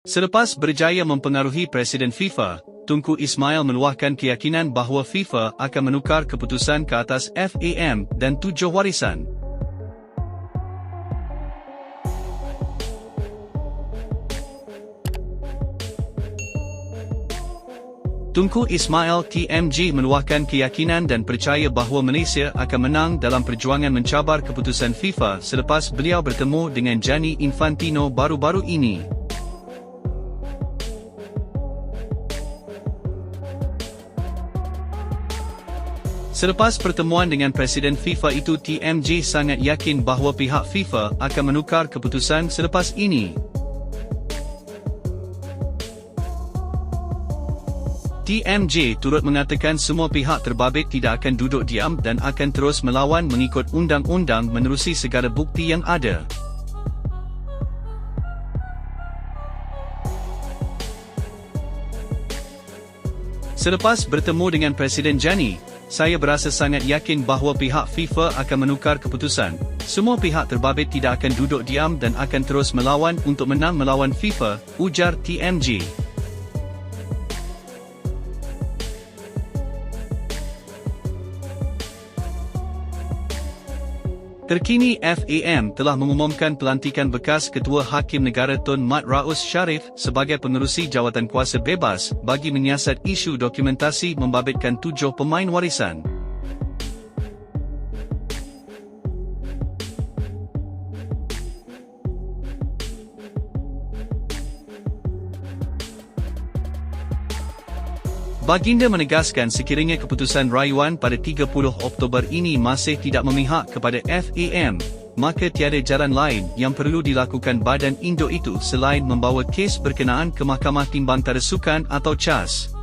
Selepas berjaya mempengaruhi Presiden FIFA, Tunku Ismail meluahkan keyakinan bahawa FIFA akan menukar keputusan ke atas FAM dan tujuh warisan. Tunku Ismail TMG meluahkan keyakinan dan percaya bahawa Malaysia akan menang dalam perjuangan mencabar keputusan FIFA selepas beliau bertemu dengan Gianni Infantino baru-baru ini. Selepas pertemuan dengan Presiden FIFA itu TMG sangat yakin bahawa pihak FIFA akan menukar keputusan selepas ini. TMJ turut mengatakan semua pihak terbabit tidak akan duduk diam dan akan terus melawan mengikut undang-undang menerusi segala bukti yang ada. Selepas bertemu dengan Presiden Jani, saya berasa sangat yakin bahawa pihak FIFA akan menukar keputusan. Semua pihak terbabit tidak akan duduk diam dan akan terus melawan untuk menang melawan FIFA, ujar TMJ. Terkini FAM telah mengumumkan pelantikan bekas Ketua Hakim Negara Tun Mat Raus Sharif sebagai pengerusi jawatan kuasa bebas bagi menyiasat isu dokumentasi membabitkan tujuh pemain warisan. Baginda menegaskan sekiranya keputusan rayuan pada 30 Oktober ini masih tidak memihak kepada FAM, maka tiada jalan lain yang perlu dilakukan badan induk itu selain membawa kes berkenaan ke Mahkamah Timbang Tarasukan atau CHAS.